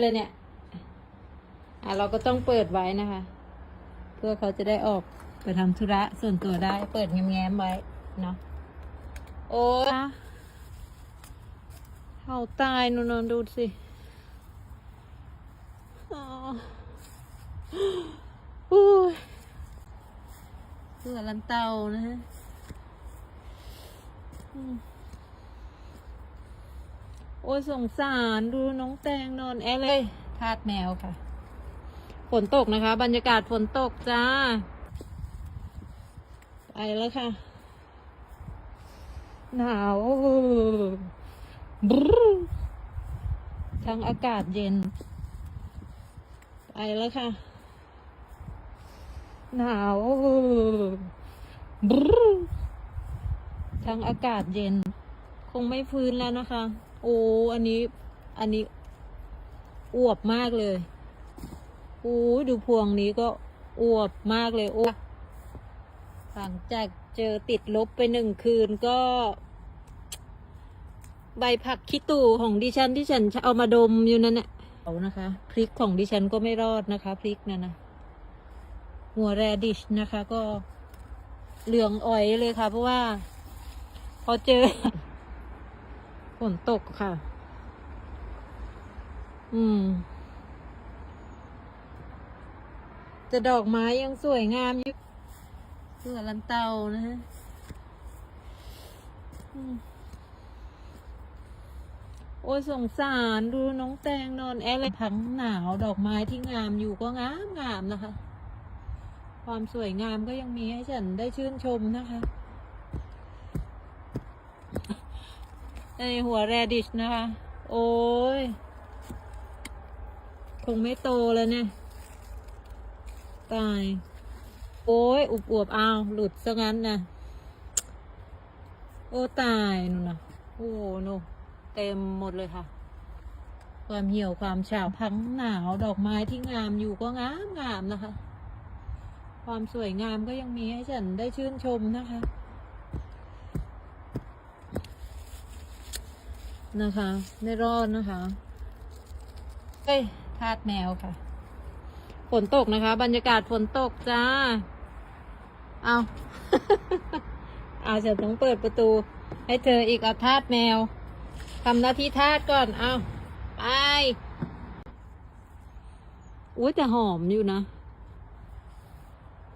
เลยเนี่ย อะเราก็ต้องเปิดไว้นะคะ เพื่อเขาจะได้ออกไปทำธุระส่วนตัวได้ เปิดแง้มๆไว้เนาะ โอ้ยเขาตายนูนนดูสิอ๋ออุ้ยเสือลันเตานะฮะอืม โอ้ยสงสารดูน้องแตงนอนแอเลยทาดแมวค่ะ ฝนตกนะคะ บรรยากาศฝนตกจ้า ไปแล้วค่ะ หนาวบรูทั้งอากาศเย็น ไปแล้วค่ะ หนาวบรูทั้งอากาศเย็น คงไม่ฟื้นแล้วนะคะ โอ้อันนี้ อันนี้อวบมากเลยโอ้ดูพวงนี้ก็อวบมากเลยโอ้หลังจากเจอติดลบไปหนึ่งคืนก็ ใบผักคิตูของดิฉันที่ฉันเอามาดมอยู่นั่นแหละเอานะคะพริกของดิฉันก็ไม่รอดนะคะพริกนั่นนะหัวแรดิชนะคะ ก็เหลืองอ่อยเลยค่ะ เพราะว่า พอเจอ ฝนตกค่ะ อืม แต่ดอกไม้ยังสวยงามอยู่เสือลันเตานะฮะโอ้ยสงสารดูน้องแตงนอนแอร์เลยทั้งหนาวดอกไม้ที่งามอยู่ก็งามงามนะคะ ความสวยงามก็ยังมีให้ฉันได้ชื่นชมนะคะ ในหัวแรดิชนะคะ โอ้ย คงไม่โตแล้วเนี่ย ตาย โอ้ยอุบอวบอ้าวหลุดซะงั้นนะโอ้ ตายนู่นนะโอ้โนเต็มหมดเลยค่ะ ความเหี่ยวความเฉาพังหนาวดอกไม้ที่งามอยู่ก็งามงามนะคะ ความสวยงามก็ยังมีให้ฉันได้ชื่นชมนะคะ นะคะ ไม่รอดนะคะเอ้ยทาดแมวค่ะ ฝนตกนะคะ บรรยากาศฝนตกจ้า เอาเอาฉันต้องเปิดประตู ให้เธออีกเอาทาดแมวทำหน้าที่ทาดก่อน เอาไปอุ้ยแต่หอมอยู่นะ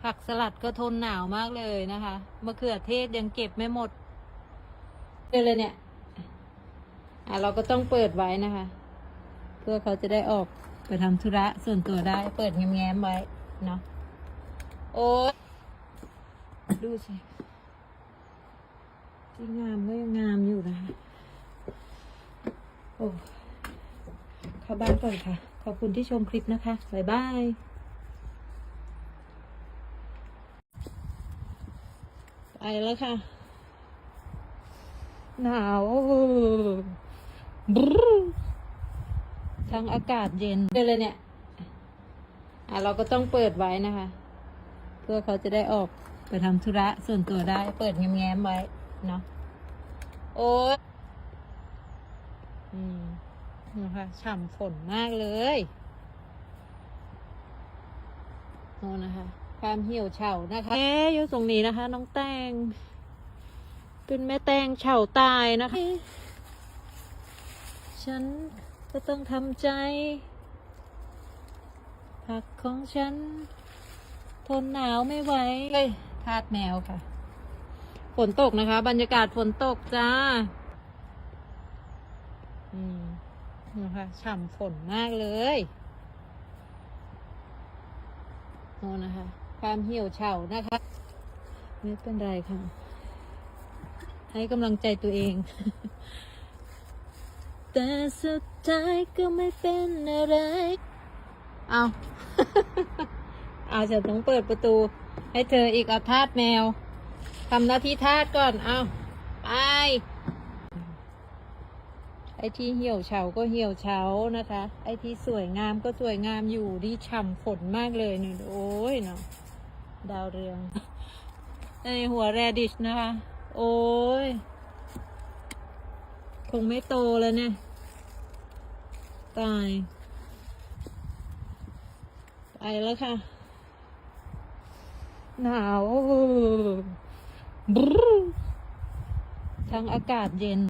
ผักสลัดก็ทนหนาวมากเลยนะคะมะเขือเทศยังเก็บไม่หมดเลยเนี่ย อะเราก็ต้องเปิดไว้นะคะ เพื่อเขาจะได้ออกไปทำธุระส่วนตัวได้เปิดแง้มๆไว้เนาะโอ้ยดูสิที่งามก็ยังงามอยู่นะคะโอ้เข้าบ้านก่อนค่ะ ขอบคุณที่ชมคลิปนะคะ บ๊ายบายไปแล้วค่ะ หนาว บทั้งอากาศเย็นเลยเนี่ย อะเราก็ต้องเปิดไว้นะคะ เพื่อเขาจะได้ออกไปทำธุระส่วนตัวได้ เปิดแง้มๆไว้เนาะ โอ้ยอืมนะคะฉ่ำฝนมากเลยโน่นนะคะ ความเหี่ยวเฉานะคะเอ๊อยู่ตรงนี้นะคะ น้องแตงเป็นแม่แตงเฉาตายนะคะ ฉันก็ต้องทำใจ ผักของฉัน ทนหนาวไม่ไหวเลยทาดแมวค่ะ ฝนตกนะคะ บรรยากาศฝนตกจ้า อืมนะคะฉ่ำฝนมากเลยโน่นนะคะ ความเหี่ยวเฉานะคะ ไม่เป็นไรค่ะ ให้กำลังใจตัวเอง แต่สุดท้ายก็ไม่เป็นอะไร เอา เอาฉันต้องเปิดประตู ให้เธออีกเอาทาดแมวทำหน้าที่ทาสก่อน เอาไป ไอ้ที่เหี่ยวเฉาก็เหี่ยวเฉานะคะ ไอ้ที่สวยงามก็สวยงามอยู่ดีฉ่ำฝนมากเลยนี่โอ้ยเนาะดาวเรืองในหัวแรดิชนะคะ โอ้ยคงไม่โตแล้วเนี่ย ตาย ไปแล้วค่ะ หนาวบรรทั้งอากาศเย็น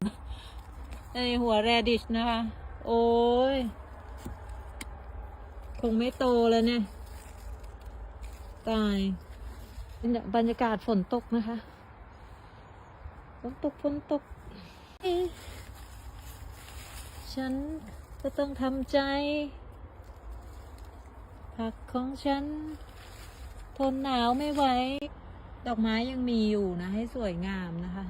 ในหัวแรดิชนะคะ โอ้ย คงไม่โตแล้วเนี่ย ตายบรรยากาศฝนตกนะคะ ฝนตกฝนตกเอ๊ะฉัน ก็ต้องทำใจ ผักของฉัน ทนหนาวไม่ไหว ดอกไม้ยังมีอยู่นะ ให้สวยงามนะคะ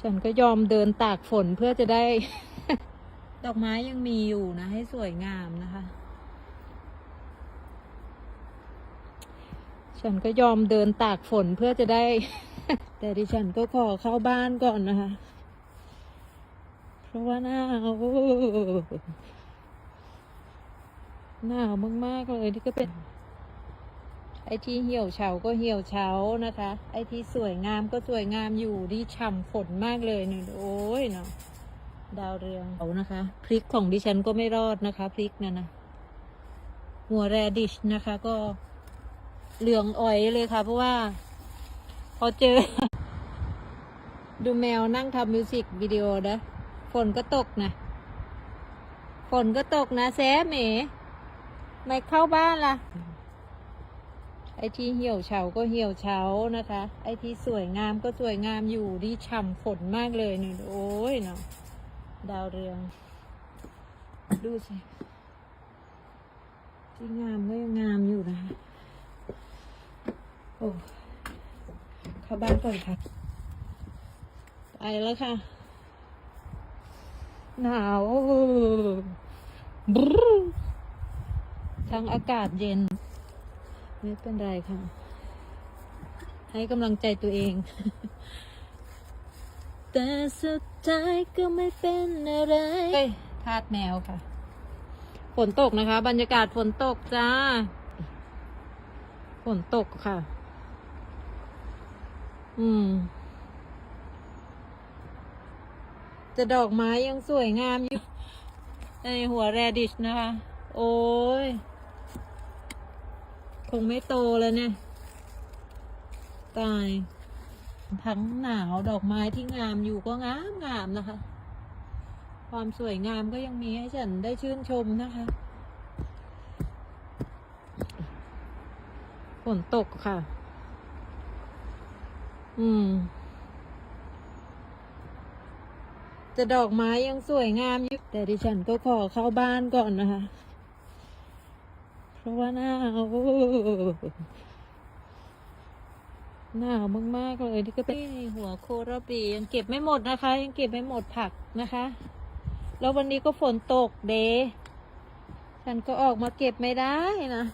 ฉันก็ยอมเดินตากฝนเพื่อจะได้ ดอกไม้ยังมีอยู่นะ ให้สวยงามนะคะ ฉันก็ยอมเดินตากฝนเพื่อจะได้ แต่ดิฉันก็ขอเข้าบ้านก่อนนะคะเพราะ ว่าหนาวหนาวมาก ๆ เลยที่ก็เป็น ไอ้ที่เหี่ยวเฉาก็เหี่ยวเฉานะคะ ไอ้ที่สวยงามก็สวยงามอยู่ดีฉ่ำฝนมากเลยเนี่ยโอ้ยเนาะดาวเรืองเอานะคะพริกของดิฉันก็ไม่รอดนะคะพริกนั่นนะหัวแรดิชนะคะ ก็เหลืองอ่อยเลยค่ะ เพราะว่า พอเจอ ดูแมวนั่งทำมิวสิกวิดีโอนะ ฝนก็ตกนะ ฝนก็ตกนะแซมเหมไม่เข้าบ้านล่ะ ไอ้ที่เหี่ยวเฉาก็เหี่ยวเฉานะคะ ไอ้ที่สวยงามก็สวยงามอยู่ดีฉ่ำฝนมากเลยเนี่ยโอ้ยเนาะดาวเรือง ดูสิที่งามก็ยังงามอยู่นะคะโอ้เข้าบ้านก่อนค่ะ ไปแล้วค่ะ หนาวบรรทั้งอากาศเย็น ไม่เป็นไรค่ะ ให้กำลังใจตัวเอง แต่สุดท้ายก็ไม่เป็นอะไรเฮ้ยทาดแมวค่ะ ฝนตกนะคะ บรรยากาศฝนตกจ้า ฝนตกค่ะ อืม แต่ดอกไม้ยังสวยงามอยู่ในหัวแรดิชนะคะ โอ้ย คงไม่โตแล้วเนี่ย ตาย ทั้งหนาวดอกไม้ที่งามอยู่ก็งามงามนะคะ ความสวยงามก็ยังมีให้ฉันได้ชื่นชมนะคะฝนตกค่ะ อืม แต่ดอกไม้ยังสวยงามอยู่แต่ดิฉันก็ขอเข้าบ้านก่อนนะคะ เพราะว่าหนาวหนาวมากๆเลยที่ก็เป็นหัวโคราบียังเก็บไม่หมดนะคะ ยังเก็บไม่หมดผักนะคะ แล้ววันนี้ก็ฝนตกเดฉันก็ออกมาเก็บไม่ได้นะ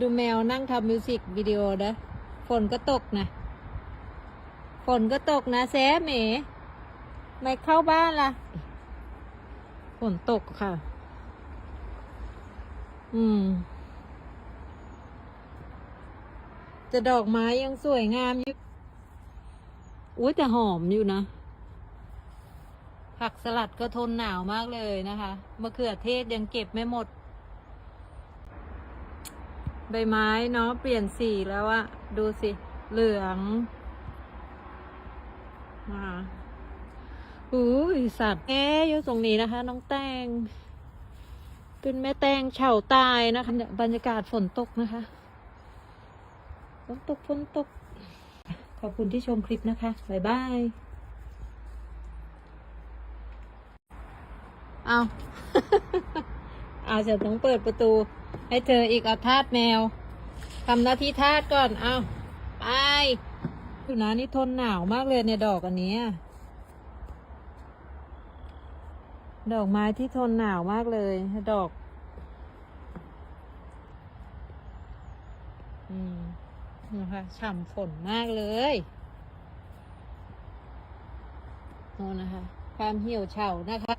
ดูแมวนั่งทำมิวสิกวิดีโอนะฝนก็ตกนะฝนก็ตกนะแซมเหม ไม่เข้าบ้านล่ะ ฝนตกค่ะ อืมแต่ดอกไม้ยังสวยงามอยู่ อุ้ยแต่หอมอยู่นะ ผักสลัดก็ทนหนาวมากเลยนะคะมะเขือเทศยังเก็บไม่หมด ใบไม้เนาะเปลี่ยนสีแล้วอะดูสิ เหลืองนะคะ อุ้ยสัตว์แออยู่ตรงนี้นะคะ น้องแตง เป็นแม่แตงเฉาตายนะคะเนี่ยบรรยากาศฝนตกนะคะฝนตกฝนตก ขอบคุณที่ชมคลิปนะคะ บ๊ายบาย เอาเอาจะต้องเปิดประตู ให้เธออีกเอาทาสแมวทำหน้าที่ทาสก่อน เอาไปดูนะนี่ทนหนาวมากเลยเนี่ยดอกอันนี้ย ดอกไม้ที่ทนหนาวมากเลย ดอก อืมนะคะฉ่ำฝนมากเลยโน่นนะคะ ความเหี่ยวเฉานะคะ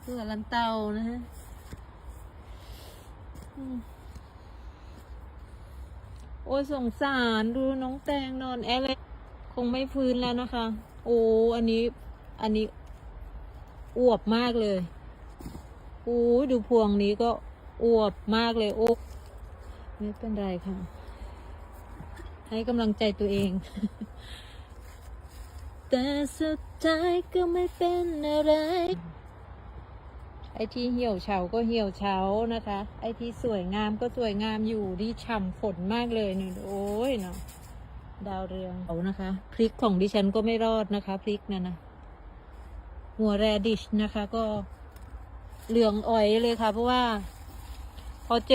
เพื่อลันเตานะฮะอืมโอ้ยสงสารดูน้องแตงนอนแอร์เลยคงไม่ฟื้นแล้วนะคะ โอ้ อันนี้ อันนี้ อวบมากเลยอู้ดูพวงนี้ก็อวบมากเลยโอ้ไม่เป็นไรค่ะ ให้กำลังใจตัวเอง แต่สุดท้ายก็ไม่เป็นอะไร ไอ้ที่เหี่ยวเฉาก็เหี่ยวเฉานะคะ ไอ้ที่สวยงามก็สวยงามอยู่ที่ฉ่ำฝนมากเลยนี่โอ้ยเนาะดาวเรืองเอานะคะ พริกของดิฉันก็ไม่รอดนะคะ พริกนั่นนะ หัวแรดิชนะคะ ก็เหลืองอ่อยเลยค่ะ เพราะว่าพอเจอ